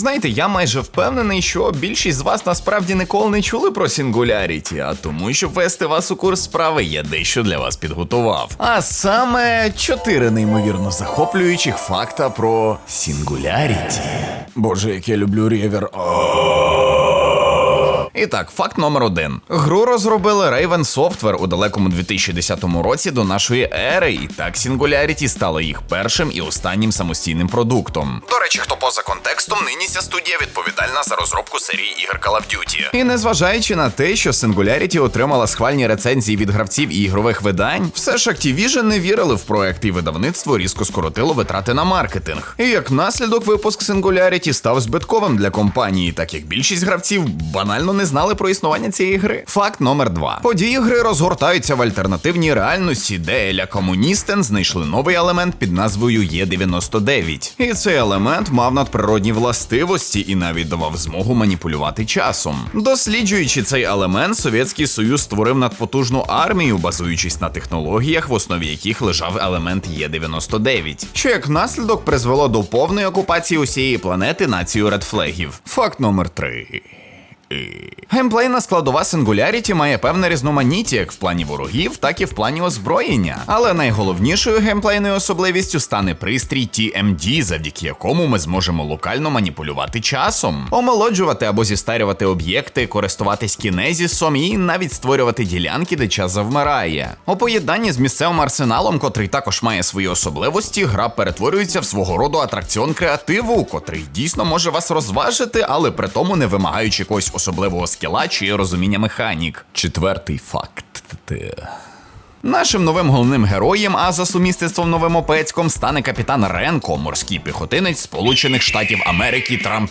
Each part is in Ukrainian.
Знаєте, я майже впевнений, що більшість з вас насправді ніколи не чули про Сінгуляріті, а тому, щоб вести вас у курс справи, я дещо для вас підготував. А саме чотири неймовірно захоплюючих факта про Сінгуляріті. Боже, як я люблю ревер. І так, факт номер один. Гру розробили Raven Software у далекому 2010 році до нашої ери, і так Singularity стала їх першим і останнім самостійним продуктом. До речі, хто поза контекстом, нині ця студія відповідальна за розробку серії ігор Call of Duty. І незважаючи на те, що Singularity отримала схвальні рецензії від гравців і ігрових видань, все ж Activision не вірили в проект, і видавництво різко скоротило витрати на маркетинг. І як наслідок, випуск Singularity став збитковим для компанії, так як більшість гравців банально не знали про існування цієї гри. Факт номер два: події гри розгортаються в альтернативній реальності, де Еля Комуністен знайшли новий елемент під назвою Є99. І цей елемент мав надприродні властивості і навіть давав змогу маніпулювати часом. Досліджуючи цей елемент, Совєтський Союз створив надпотужну армію, базуючись на технологіях, в основі яких лежав елемент Є99, що як наслідок призвело до повної окупації усієї планети нацією редфлегів. Факт номер три. Геймплейна складова Singularity має певне різноманіття як в плані ворогів, так і в плані озброєння. Але найголовнішою геймплейною особливістю стане пристрій TMD, завдяки якому ми зможемо локально маніпулювати часом, омолоджувати або зістарювати об'єкти, користуватись кінезісом і навіть створювати ділянки, де час завмирає. У поєднанні з місцевим арсеналом, котрий також має свої особливості, гра перетворюється в свого роду атракціон креативу, котрий дійсно може вас розважити, але при тому не вимагаючи якогось особливого скіла чи розуміння механік. Четвертий факт. Нашим новим головним героєм, а за сумісництвом новим опецьком, стане капітан Ренко, морський піхотинець Сполучених Штатів Америки Трамп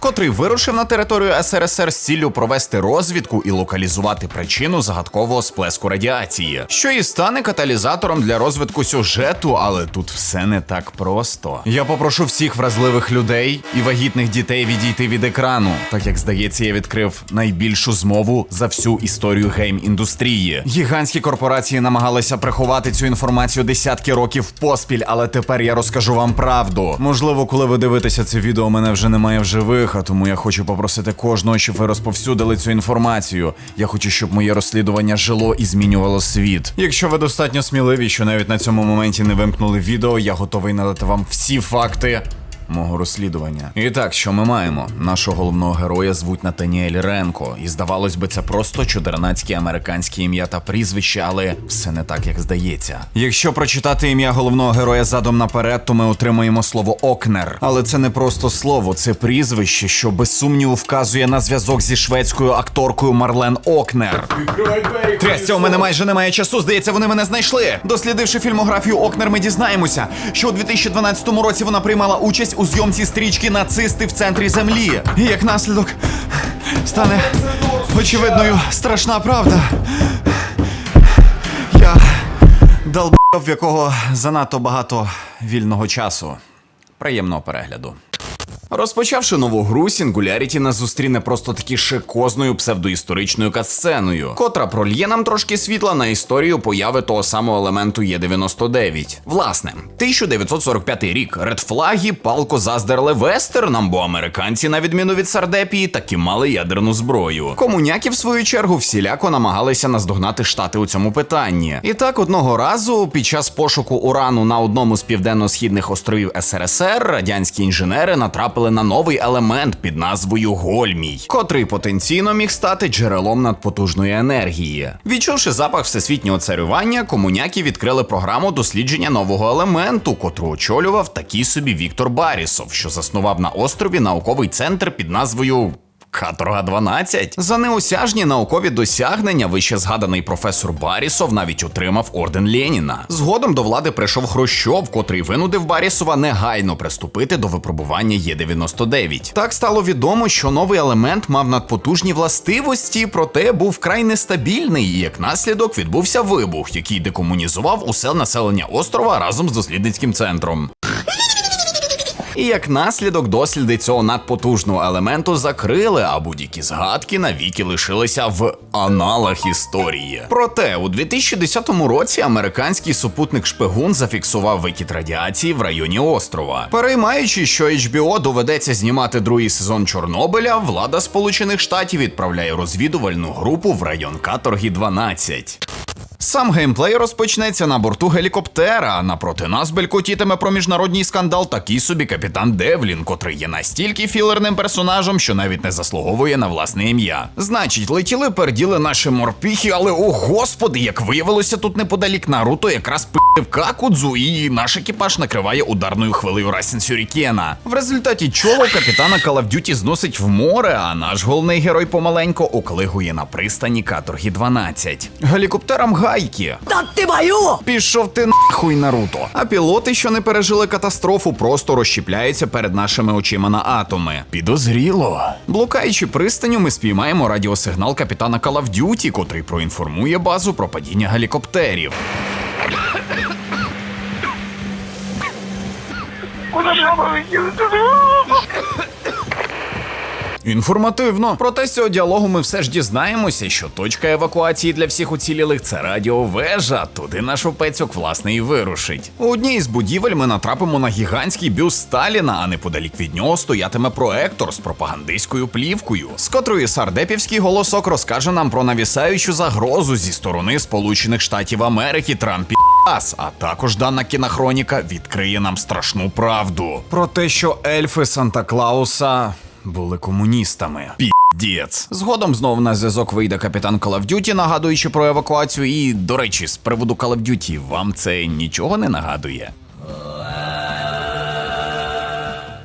котрий вирушив на територію СРСР з ціллю провести розвідку і локалізувати причину загадкового сплеску радіації, що і стане каталізатором для розвитку сюжету, але тут все не так просто. Я попрошу всіх вразливих людей і вагітних дітей відійти від екрану, так як здається, я відкрив найбільшу змову за всю історію гейм-індустрії. Гігантські корпорації намагалися приховати цю інформацію десятки років поспіль, але тепер я розкажу вам правду. Можливо, коли ви дивитеся це відео, мене вже немає в живих, а тому я хочу попросити кожного, щоб ви розповсюдили цю інформацію. Я хочу, щоб моє розслідування жило і змінювало світ. Якщо ви достатньо сміливі, що навіть на цьому моменті не вимкнули відео, я готовий надати вам всі факти мого розслідування. І так, що ми маємо? Нашого головного героя звуть Натаніель Ренко, і здавалось би, це просто чудернацьке американське ім'я та прізвище, але все не так, як здається. Якщо прочитати ім'я головного героя задом наперед, то ми отримаємо слово Окнер. Але це не просто слово, це прізвище, що без сумніву вказує на зв'язок зі шведською акторкою Марлен Окнер. Трясця, у мене майже немає часу. Здається, вони мене знайшли. Дослідивши фільмографію Окнер, ми дізнаємося, що у 2012 році вона приймала участь у зйомці стрічки Нацисти в центрі землі. І як наслідок стане очевидною страшна правда. Я долб, в якого занадто багато вільного часу. Приємного перегляду. Розпочавши нову гру, Singularity нас зустріне просто таки шикозною псевдоісторичною катсценою, котра прольє нам трошки світла на історію появи того самого елементу Є99. Власне, 1945 рік редфлаги палко заздерли вестернам, бо американці, на відміну від Сардепії, таки мали ядерну зброю. Комуняки, в свою чергу, всіляко намагалися наздогнати штати у цьому питанні. І так одного разу, під час пошуку урану на одному з південно-східних островів СРСР, радянські інженери натрапили на новий елемент під назвою Гольмій, котрий потенційно міг стати джерелом надпотужної енергії. Відчувши запах всесвітнього царювання, комуняки відкрили програму дослідження нового елементу, котру очолював такий собі Віктор Барісов, що заснував на острові науковий центр під назвою. Каторга 12. За неосяжні наукові досягнення вище згаданий професор Барісов навіть отримав орден Леніна. Згодом до влади прийшов Хрущов, котрий винудив Барісова негайно приступити до випробування Є99. Так стало відомо, що новий елемент мав надпотужні властивості, проте був вкрай нестабільний, і як наслідок відбувся вибух, який декомунізував усе населення острова разом з дослідницьким центром. І як наслідок досліди цього надпотужного елементу закрили, а будь-які згадки навіки лишилися в аналах історії. Проте у 2010 році американський супутник шпигун зафіксував викид радіації в районі острова. Переймаючи, що HBO доведеться знімати другий сезон Чорнобиля, влада Сполучених Штатів відправляє розвідувальну групу в район Каторги 12. Сам геймплей розпочнеться на борту гелікоптера. а Напроти нас белькотітиме про міжнародний скандал такий собі капітан Девлін, котрий є настільки філерним персонажем, що навіть не заслуговує на власне ім'я. Значить, летіли перділи наші морпіхи, але о господи, як виявилося, тут неподалік Наруто якраз пив какудзу, і наш екіпаж накриває ударною хвилею Расін Сюрікена. В результаті чого капітана Duty зносить в море, а наш головний герой помаленько оклигує на пристані Каторги 12. Гелікоптерам гайки. Та ти баю! Пішов ти нахуй, Наруто. А пілоти, що не пережили катастрофу, просто розщіпляються перед нашими очима на атоми. Підозріло. Блукаючи пристаню, ми спіймаємо радіосигнал капітана Калавдюті, котрий проінформує базу про падіння гелікоптерів. Куди я Інформативно. Проте з цього діалогу ми все ж дізнаємося, що точка евакуації для всіх уцілілих це радіовежа. Туди наш опецьок власне і вирушить. У одній із будівель ми натрапимо на гігантський бюст Сталіна, а неподалік від нього стоятиме проектор з пропагандистською плівкою, з котрої сардепівський голосок розкаже нам про навісаючу загрозу зі сторони Сполучених Штатів Америки Трампі. Ас, а також дана кінохроніка відкриє нам страшну правду про те, що ельфи Санта Клауса були комуністами. Піздець. Згодом знову на зв'язок вийде капітан Call of Duty, нагадуючи про евакуацію. І, до речі, з приводу Call of Duty, вам це нічого не нагадує?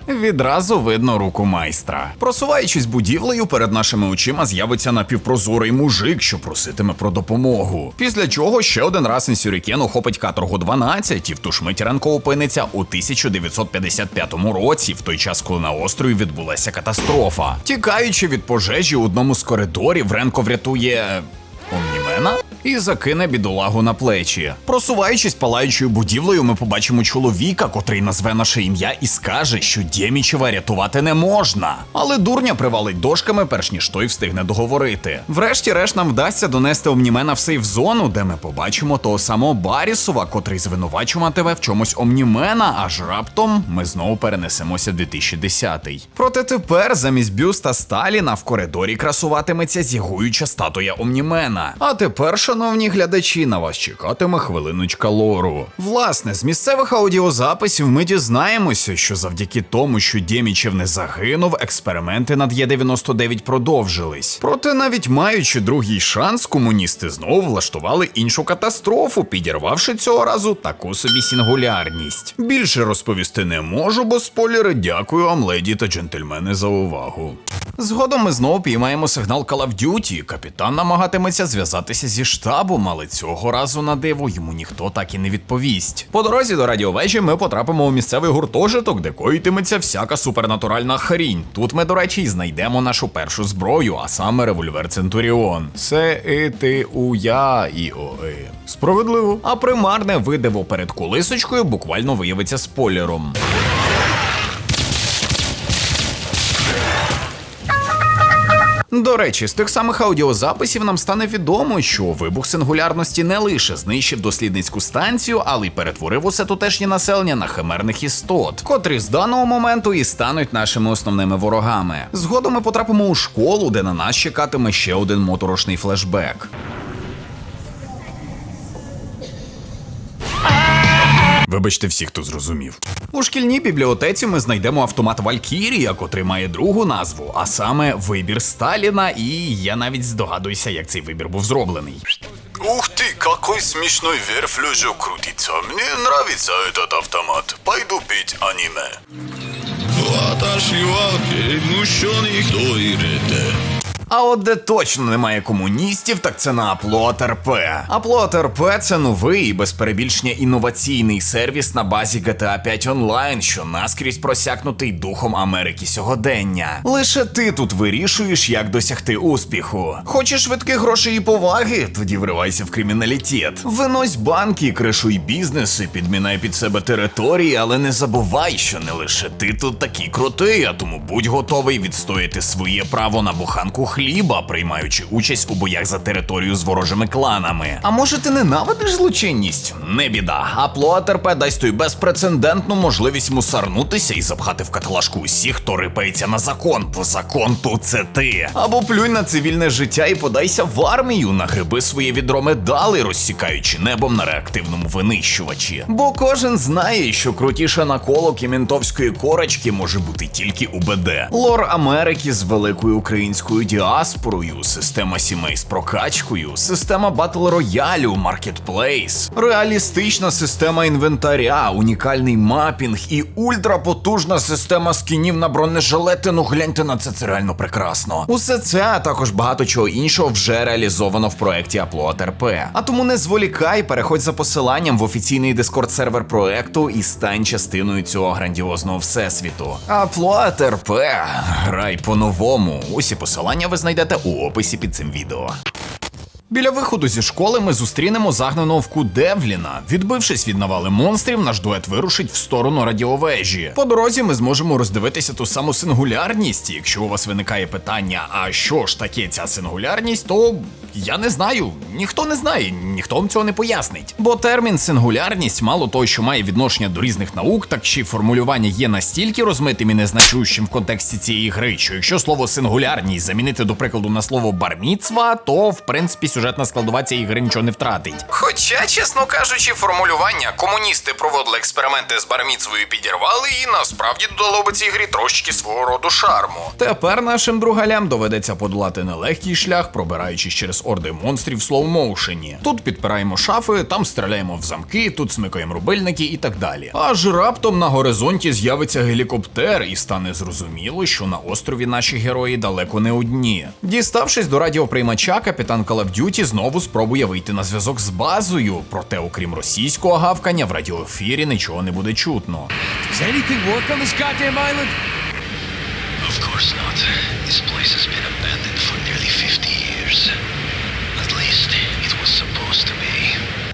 Відразу видно руку майстра. Просуваючись будівлею, перед нашими очима з'явиться напівпрозорий мужик, що проситиме про допомогу. Після чого ще один раз інсюрікен охопить каторгу 12 і мить ранко опиниться у 1955 році, в той час, коли на острові відбулася катастрофа. Тікаючи від пожежі у одному з коридорів, Ренко врятує. Омнімена? І закине бідолагу на плечі. Просуваючись палаючою будівлею, ми побачимо чоловіка, котрий назве наше ім'я і скаже, що Дємічева рятувати не можна. Але дурня привалить дошками, перш ніж той встигне договорити. Врешті-решт нам вдасться донести Омнімена в сейф-зону, де ми побачимо того самого Барісова, котрий звинувачуватиме в чомусь Омнімена, аж раптом ми знову перенесемося в 2010-й. Проте тепер замість бюста Сталіна в коридорі красуватиметься зігуюча статуя Омнімена. А тепер, шановні глядачі, на вас чекатиме хвилиночка лору. Власне, з місцевих аудіозаписів ми дізнаємося, що завдяки тому, що Дємічев не загинув, експерименти над Є99 продовжились. Проте, навіть маючи другий шанс, комуністи знову влаштували іншу катастрофу, підірвавши цього разу таку собі сингулярність. Більше розповісти не можу, бо спойлери дякую вам, леді та джентльмени, за увагу. Згодом ми знову піймаємо сигнал Call of Duty. Капітан намагатиметься зв'язатися зі штабом, але цього разу на диво йому ніхто так і не відповість. По дорозі до радіовежі ми потрапимо у місцевий гуртожиток, де коїтиметься всяка супернатуральна хрінь. Тут ми, до речі, й знайдемо нашу першу зброю, а саме револьвер Центуріон. Це і ти у я і о. Справедливо. А примарне видиво перед колисочкою буквально виявиться спойлером. До речі, з тих самих аудіозаписів нам стане відомо, що вибух сингулярності не лише знищив дослідницьку станцію, але й перетворив усе тутешнє населення на химерних істот, котрі з даного моменту і стануть нашими основними ворогами. Згодом ми потрапимо у школу, де на нас чекатиме ще один моторошний флешбек. Вибачте всі, хто зрозумів. У шкільній бібліотеці ми знайдемо автомат Валькірія, котрий має другу назву, а саме вибір Сталіна, і я навіть здогадуюся, як цей вибір був зроблений. Ух ти, какой смешной верфлюжок крутится. Мені нравится этот автомат. Пойду пить аниме. Ваташ юаке, мужчон их. А от де точно немає комуністів, так це на Upload RP. Upload RP – це новий і без перебільшення інноваційний сервіс на базі GTA 5 Online, що наскрізь просякнутий духом Америки сьогодення. Лише ти тут вирішуєш, як досягти успіху. Хочеш швидких грошей і поваги? Тоді вривайся в криміналітет. Винось банки, кришуй бізнеси, підмінай під себе території, але не забувай, що не лише ти тут такий крутий, а тому будь готовий відстояти своє право на буханку хліба, приймаючи участь у боях за територію з ворожими кланами. А може ти ненавидиш злочинність? Не біда. Аплоа РП дасть тобі безпрецедентну можливість мусарнутися і запхати в каталажку усіх, хто рипається на закон, бо закон тут це ти. Або плюнь на цивільне життя і подайся в армію, нагриби своє відро медалей, розсікаючи небом на реактивному винищувачі. Бо кожен знає, що крутіше наколок і ментовської корочки може бути тільки УБД. Лор Америки з великою українською діаспорою, система сімей з прокачкою, система батл роялю, маркетплейс, реалістична система інвентаря, унікальний мапінг і ультрапотужна система скінів на бронежилети. Ну гляньте на це, це реально прекрасно. Усе це, а також багато чого іншого вже реалізовано в проєкті Upload RP. А тому не зволікай, переходь за посиланням в офіційний дискорд сервер проекту і стань частиною цього грандіозного всесвіту. Upload RP. Грай по-новому. Усі посилання ви знайдете у описі під цим відео. Біля виходу зі школи ми зустрінемо загнаного в кут Девліна. Відбившись від навали монстрів, наш дует вирушить в сторону радіовежі. По дорозі ми зможемо роздивитися ту саму сингулярність. Якщо у вас виникає питання, а що ж таке ця сингулярність, то я не знаю. Ніхто не знає, ніхто вам цього не пояснить. Бо термін сингулярність, мало того, що має відношення до різних наук, так й формулювання є настільки розмитим і незначущим в контексті цієї гри, що якщо слово сингулярність замінити до прикладу на слово барміцва, то в принципі сюжетна складова цієї гри нічого не втратить. Хоча, чесно кажучи, формулювання комуністи проводили експерименти з барміцвою підірвали, і насправді додало би цій грі трошечки свого роду шарму. Тепер нашим другалям доведеться подолати нелегкий шлях, пробираючись через орди монстрів в слоумоушені. Тут підпираємо шафи, там стріляємо в замки, тут смикаємо рубильники і так далі. Аж раптом на горизонті з'явиться гелікоптер, і стане зрозуміло, що на острові наші герої далеко не одні. Діставшись до радіоприймача, капітан Call of Duty знову спробує вийти на зв'язок з базою. Проте, окрім російського гавкання, в радіоефірі нічого не буде чутно. Of course not. This place has been abandoned for nearly 50 years.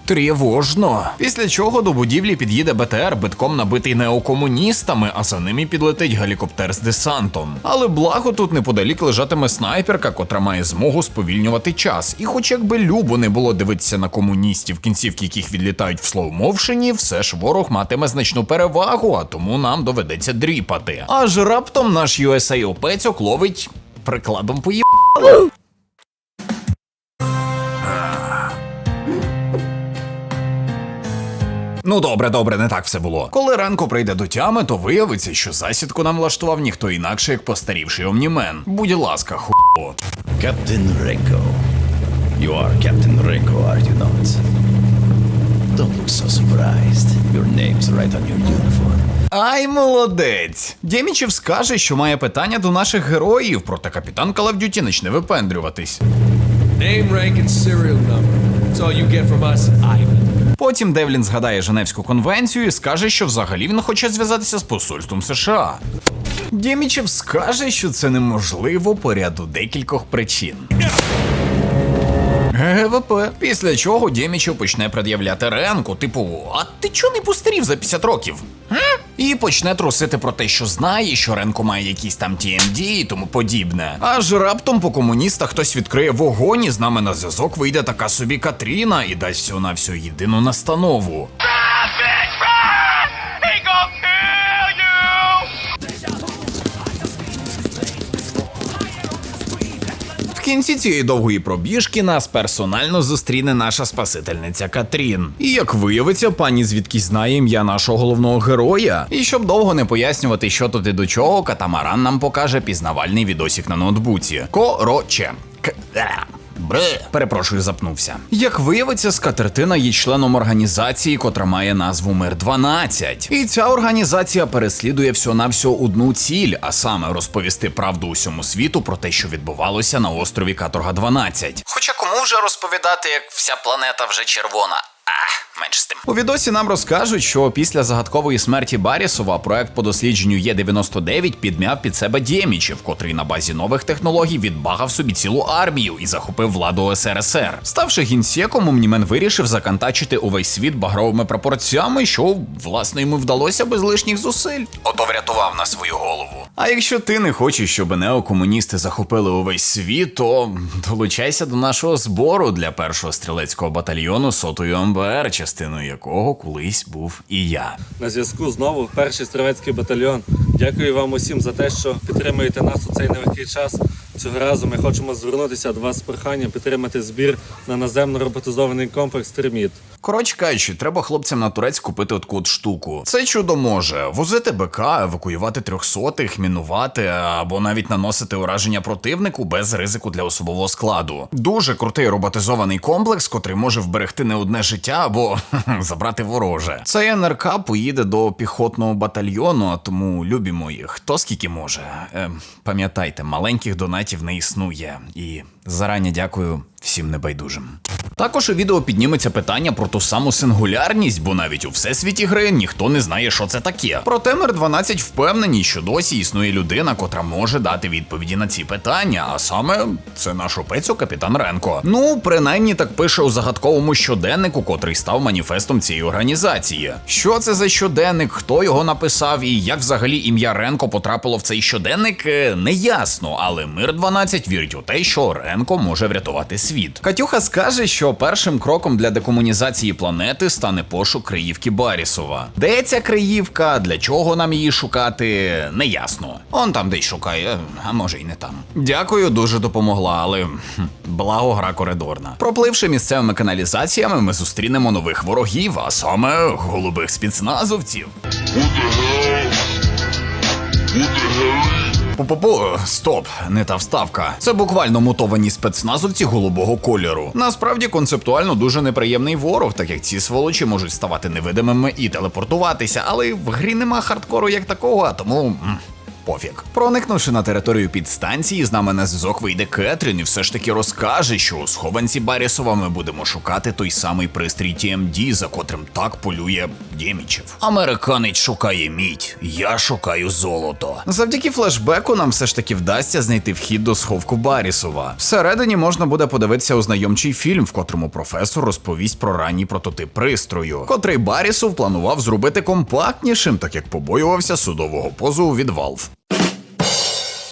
Тривожно. Після чого до будівлі під'їде БТР, битком набитий неокомуністами, а за ними підлетить гелікоптер з десантом. Але благо тут неподалік лежатиме снайперка, котра має змогу сповільнювати час. І хоч якби любо не було дивитися на комуністів, кінцівки яких відлітають в слоумовшені, все ж ворог матиме значну перевагу, а тому нам доведеться дріпати. Аж раптом наш USA опецьок ловить прикладом поїб. Ну добре, добре, не так все було. Коли ранку прийде до тями, то виявиться, що засідку нам влаштував ніхто інакше, як постарівший омнімен. Будь ласка, хуйло. Captain Renko. You are Captain Renko, are you not? Don't look so surprised. Your name's right on your uniform. Ай, молодець! Дємічев скаже, що має питання до наших героїв, проте капітан Call of Duty почне випендрюватись. Name, rank, and serial number. That's all you get from us, Ivan. Потім Девлін згадає Женевську конвенцію і скаже, що взагалі він хоче зв'язатися з посольством США. Дємічев скаже, що це неможливо по ряду декількох причин. ГВП. Після чого Дємічев почне пред'являти Ренку, типу, а ти чого не постарів за 50 років? Га? І почне трусити про те, що знає, що Ренко має якісь там TMD і тому подібне. Аж раптом по комуністах хтось відкриє вогонь, і з нами на зв'язок вийде така собі Катріна і дасть всю на всю єдину настанову. Кінці цієї довгої пробіжки нас персонально зустріне наша спасительниця Катрін. І як виявиться, пані звідкись знає ім'я нашого головного героя. І щоб довго не пояснювати, що тут і до чого, катамаран нам покаже пізнавальний відосік на ноутбуці. Короче. К- Бре. Перепрошую, запнувся. Як виявиться, скатертина є членом організації, котра має назву Мир 12. І ця організація переслідує всього-навсього одну ціль, а саме розповісти правду усьому світу про те, що відбувалося на острові Каторга 12. Хоча кому вже розповідати, як вся планета вже червона. Менш з тим. У відосі нам розкажуть, що після загадкової смерті Барісова проект по дослідженню Є-99 підмяв під себе Дємічів, котрий на базі нових технологій відбагав собі цілу армію і захопив владу СРСР. Ставши гінсеком, Умнімен вирішив закантачити увесь світ багровими пропорціями, що власне йому вдалося без лишніх зусиль. Ото врятував на свою голову. А якщо ти не хочеш, щоб неокомуністи захопили увесь світ, то долучайся до нашого збору для першого стрілецького батальйону сотої МБР, частиною якого колись був і я. На зв'язку знову перший стрілецький батальйон. Дякую вам усім за те, що підтримуєте нас у цей нелегкий час. Цього разу ми хочемо звернутися до вас з проханням підтримати збір на наземно роботизований комплекс Терміт. Коротше кажучи, треба хлопцям на Турець купити таку от штуку. Це чудо може возити БК, евакуювати трьохсотих, мінувати або навіть наносити ураження противнику без ризику для особового складу. Дуже крутий роботизований комплекс, котрий може вберегти не одне життя або забрати вороже. Цей НРК поїде до піхотного батальйону, тому любімо їх. Хто скільки може. Е, пам'ятайте, маленьких донатів не існує. І зарані дякую всім небайдужим. Також у відео підніметься питання про ту саму сингулярність, бо навіть у всесвіті гри ніхто не знає, що це таке. Проте Мир 12 впевнені, що досі існує людина, котра може дати відповіді на ці питання, а саме це наш опецю капітан Ренко. Ну, принаймні так пише у загадковому щоденнику, котрий став маніфестом цієї організації. Що це за щоденник, хто його написав і як взагалі ім'я Ренко потрапило в цей щоденник, е, не ясно, але Мир 12 вірить у те, що Ренко може врятувати світ. Катюха скаже, що першим кроком для декомунізації планети стане пошук Криївки Барісова. Де ця Криївка, для чого нам її шукати, не ясно. Он там десь шукає, а може й не там. Дякую, дуже допомогла, але благо гра коридорна. Пропливши місцевими каналізаціями, ми зустрінемо нових ворогів, а саме голубих спецназовців. Пу-пу-пу, стоп, не та вставка. Це буквально мутовані спецназовці голубого кольору. Насправді концептуально дуже неприємний ворог, так як ці сволочі можуть ставати невидимими і телепортуватися, але в грі нема хардкору як такого, а тому. Пофіг. Проникнувши на територію підстанції, з нами на зв'язок вийде Кетрін і все ж таки розкаже, що у схованці Барісова ми будемо шукати той самий пристрій TMD, за котрим так полює Дємічев. Американець шукає мідь, я шукаю золото. Завдяки флешбеку нам все ж таки вдасться знайти вхід до сховку Барісова. Всередині можна буде подивитися ознайомчий фільм, в котрому професор розповість про ранній прототип пристрою, котрий Барісов планував зробити компактнішим, так як побоювався судового позову від Valve.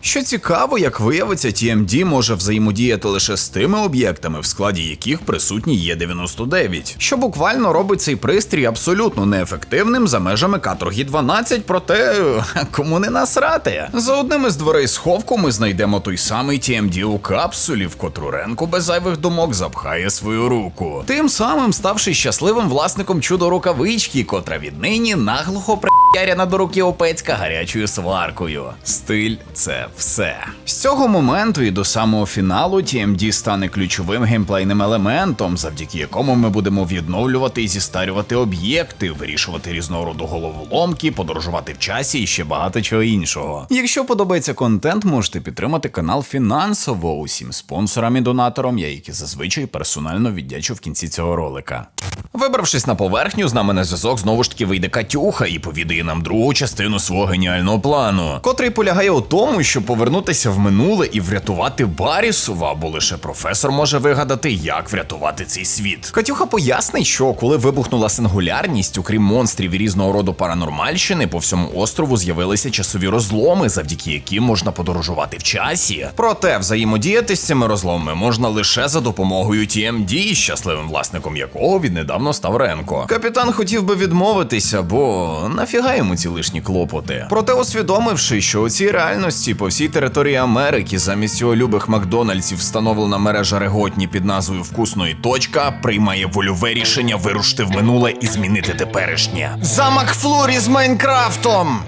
Що цікаво, як виявиться, TMD може взаємодіяти лише з тими об'єктами, в складі яких присутній є 99, що буквально робить цей пристрій абсолютно неефективним за межами каторги 12, проте кому не насрати. За одним із дверей сховку ми знайдемо той самий TMD у капсулі, в котру Ренко без зайвих думок запхає свою руку. Тим самим ставши щасливим власником чудо рукавички, котра віднині наглухо Яряна до руки опецька гарячою сваркою. Стиль це все. З цього моменту і до самого фіналу TMD стане ключовим геймплейним елементом, завдяки якому ми будемо відновлювати і зістарювати об'єкти, вирішувати різного роду головоломки, подорожувати в часі і ще багато чого іншого. Якщо подобається контент, можете підтримати канал фінансово усім спонсорам і донаторам, я які зазвичай персонально віддячу в кінці цього ролика. Вибравшись на поверхню, з нами на зв'язок знову ж таки вийде Катюха і повідає нам другу частину свого геніального плану, котрий полягає у тому, щоб повернутися в минуле і врятувати Барісова, бо лише професор може вигадати, як врятувати цей світ. Катюха пояснить, що коли вибухнула сингулярність, окрім монстрів і різного роду паранормальщини, по всьому острову з'явилися часові розломи, завдяки яким можна подорожувати в часі. Проте взаємодіяти з цими розломами можна лише за допомогою TMD, щасливим власником якого віднедавно став Ренко. Капітан хотів би відмовитися, бо нафіга йому ці лишні клопоти. Проте, усвідомивши, що у цій реальності по всій території Америки замість цього любих Макдональдсів встановлена мережа реготні під назвою Вкусної точка, приймає вольове рішення вирушити в минуле і змінити теперішнє. Замок Флорі з Майнкрафтом!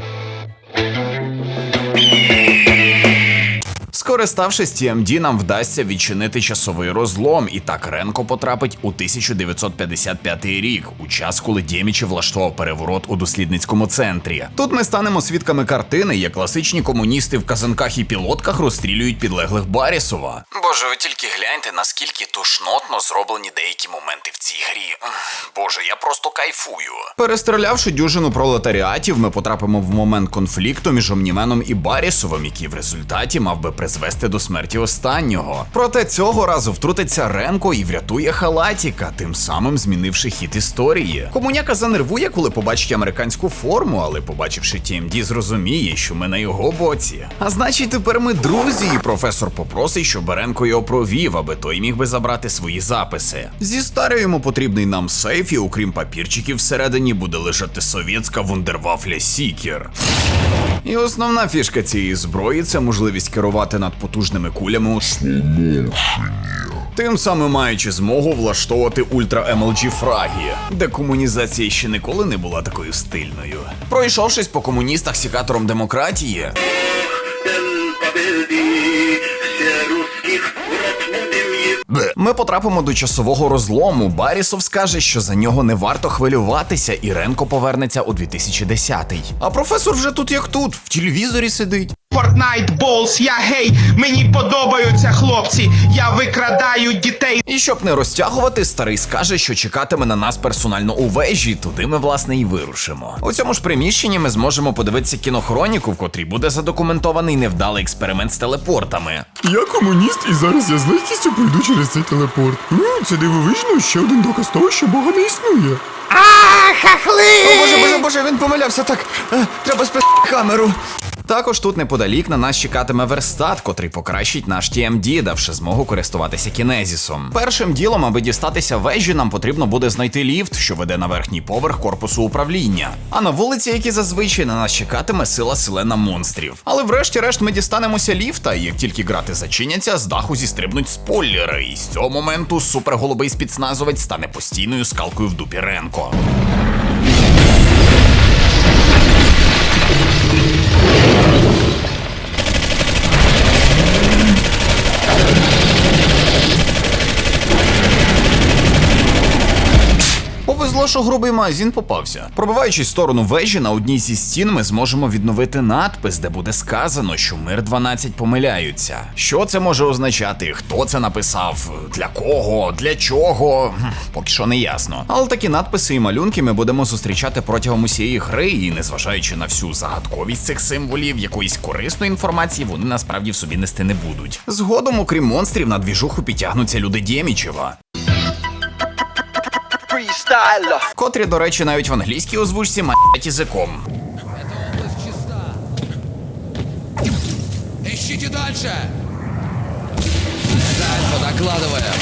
Скориставшись TMD, нам вдасться відчинити часовий розлом, і так Ренко потрапить у 1955 рік, у час, коли Дємічі влаштував переворот у дослідницькому центрі. Тут ми станемо свідками картини, як класичні комуністи в казанках і пілотках розстрілюють підлеглих Барісова. Боже, ви тільки гляньте, наскільки тушнотно зроблені деякі моменти в цій грі. Боже, я просто кайфую. Перестрілявши дюжину пролетаріатів, ми потрапимо в момент конфлікту між Омніменом і Барісовим, який в результаті мав би призвести до смерті останнього. Проте цього разу втрутиться Ренко і врятує халатіка, тим самим змінивши хід історії. Комуняка занервує, коли побачить американську форму, але побачивши TMD, зрозуміє, що ми на його боці. А значить, тепер ми друзі, і професор попросить, щоб Ренко його провів, аби той міг би забрати свої записи. Зі старою потрібний нам сейф, і окрім папірчиків всередині буде лежати совєтська вундервафля Сікер. І основна фішка цієї зброї це можливість керувати над потужними кулями у Тим самим маючи змогу влаштовувати ультра MLG фраги, де комунізація ще ніколи не була такою стильною. Пройшовшись по комуністах сікатором демократії, Ми потрапимо до часового розлому. Барісов скаже, що за нього не варто хвилюватися, і Ренко повернеться у 2010-й. А професор вже тут як тут, в телевізорі сидить. Fortnite Balls, я гей, мені подобаються хлопці, я викрадаю дітей. І щоб не розтягувати, старий скаже, що чекатиме на нас персонально у вежі. Туди ми власне і вирушимо. У цьому ж приміщенні ми зможемо подивитися кінохроніку, в котрій буде задокументований невдалий експеримент з телепортами. Я комуніст, і зараз я з легкістю пройду через цей телепорт. М, Це дивовижно, ще один доказ того, що Бога не існує. А О, боже, боже, боже, він помилявся так. Е, треба спи камеру. Також тут неподалік на нас чекатиме верстат, котрий покращить наш TMD, давши змогу користуватися кінезісом. Першим ділом, аби дістатися вежі, нам потрібно буде знайти ліфт, що веде на верхній поверх корпусу управління. А на вулиці, які зазвичай на нас чекатиме сила селена монстрів. Але врешті-решт ми дістанемося ліфта, і як тільки грати зачиняться, з даху зістрибнуть спойлери. І з цього моменту суперголубий спецназовець стане постійною скалкою в дупі Ренко. Повезло, що грубий магазин попався. Пробиваючись сторону вежі, на одній зі стін ми зможемо відновити надпис, де буде сказано, що мир 12 помиляються. Що це може означати? Хто це написав? Для кого? Для чого? Поки що не ясно. Але такі надписи і малюнки ми будемо зустрічати протягом усієї гри, і незважаючи на всю загадковість цих символів, якоїсь корисної інформації вони насправді в собі нести не будуть. Згодом, окрім монстрів, на двіжуху підтягнуться люди Дємічева. Котрі, до речі, навіть в англійській озвучці мають язиком. Ищите дальше! Дальше докладываем!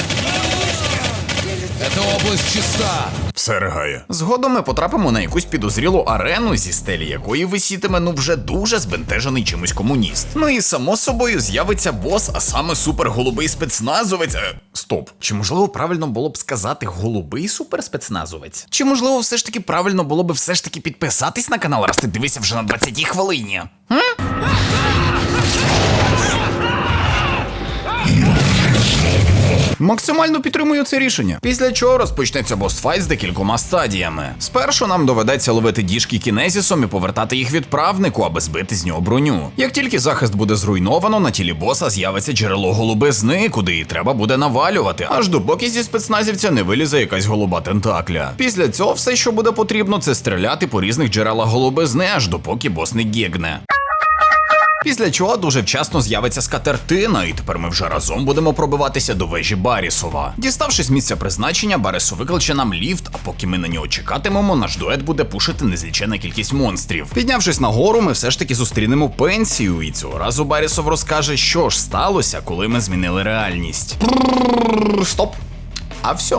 Эта область чиста! Все ригає. Згодом ми потрапимо на якусь підозрілу арену, зі стелі якої висітиме ну вже дуже збентежений чимось комуніст. Ну і само собою з'явиться бос, а саме суперголубий спецназовець. Е, стоп. Чи можливо правильно було б сказати голубий суперспецназовець? Чи можливо все ж таки правильно було б все ж таки підписатись на канал, раз ти дивишся вже на 20-й хвилині? Максимально підтримую це рішення. Після чого розпочнеться босфайт з декількома стадіями. Спершу нам доведеться ловити діжки кінезісом і повертати їх відправнику, аби збити з нього броню. Як тільки захист буде зруйновано, на тілі боса з'явиться джерело голубизни, куди її треба буде навалювати, аж допоки зі спецназівця не вилізе якась голуба тентакля. Після цього все, що буде потрібно, це стріляти по різних джерелах голубизни, аж допоки бос не гігне. Після чого дуже вчасно з'явиться скатертина, і тепер ми вже разом будемо пробиватися до вежі Барісова. Діставшись місця призначення, Барісу викличе нам ліфт, а поки ми на нього чекатимемо, наш дует буде пушити незлічена кількість монстрів. Піднявшись нагору, ми все ж таки зустрінемо пенсію, і цього разу Барісов розкаже, що ж сталося, коли ми змінили реальність. Стоп. А все.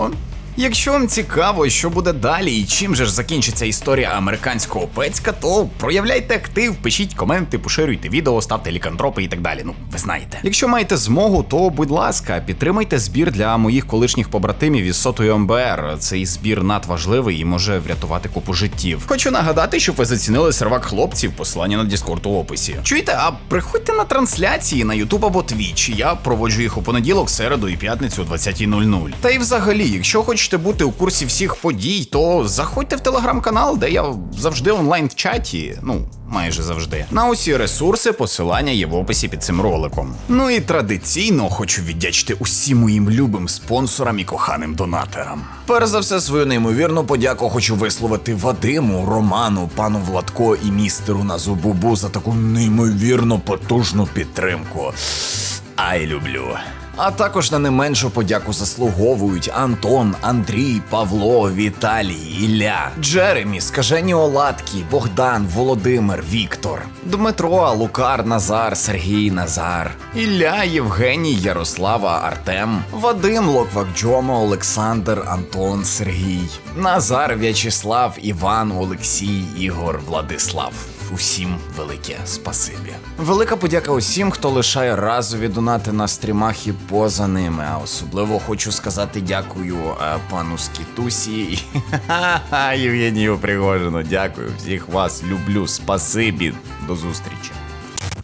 Якщо вам цікаво, що буде далі і чим же ж закінчиться історія американського пецька, то проявляйте актив, пишіть коменти, поширюйте відео, ставте лікантропи і так далі. Ну, ви знаєте. Якщо маєте змогу, то будь ласка, підтримайте збір для моїх колишніх побратимів із сотої МБР. Цей збір надважливий і може врятувати купу життів. Хочу нагадати, щоб ви зацінили сервак хлопців, посилання на Діскорд у описі. Чуєте, а приходьте на трансляції на Ютуб або Twitch. Я проводжу їх у понеділок, середу і п'ятницю о 20.00. Та й взагалі, якщо хочете бути у курсі всіх подій, то заходьте в телеграм-канал, де я завжди онлайн в чаті. Ну. Майже завжди. На усі ресурси посилання є в описі під цим роликом. Ну і традиційно хочу віддячити усім моїм любим спонсорам і коханим донатерам. Перш за все, свою неймовірну подяку хочу висловити Вадиму, Роману, пану Владко і містеру Назубубу за таку неймовірно потужну підтримку. Ай, люблю. А також на не меншу подяку заслуговують Антон, Андрій, Павло, Віталій, Ілля, Джеремі, Скажені Оладкі, Богдан, Володимир, Віктор, Дмитро, Лукар, Назар, Сергій, Назар, Ілля, Євгеній, Ярослава, Артем, Вадим, Локвак Джома, Олександр, Антон, Сергій, Назар, В'ячеслав, Іван, Олексій, Ігор, Владислав. Усім велике спасибі. Велика подяка усім, хто лишає разові донати на стрімах і поза ними. А особливо хочу сказати дякую е, пану Скітусі і Євгенію Пригожину. Дякую всіх вас. Люблю. Спасибі. До зустрічі.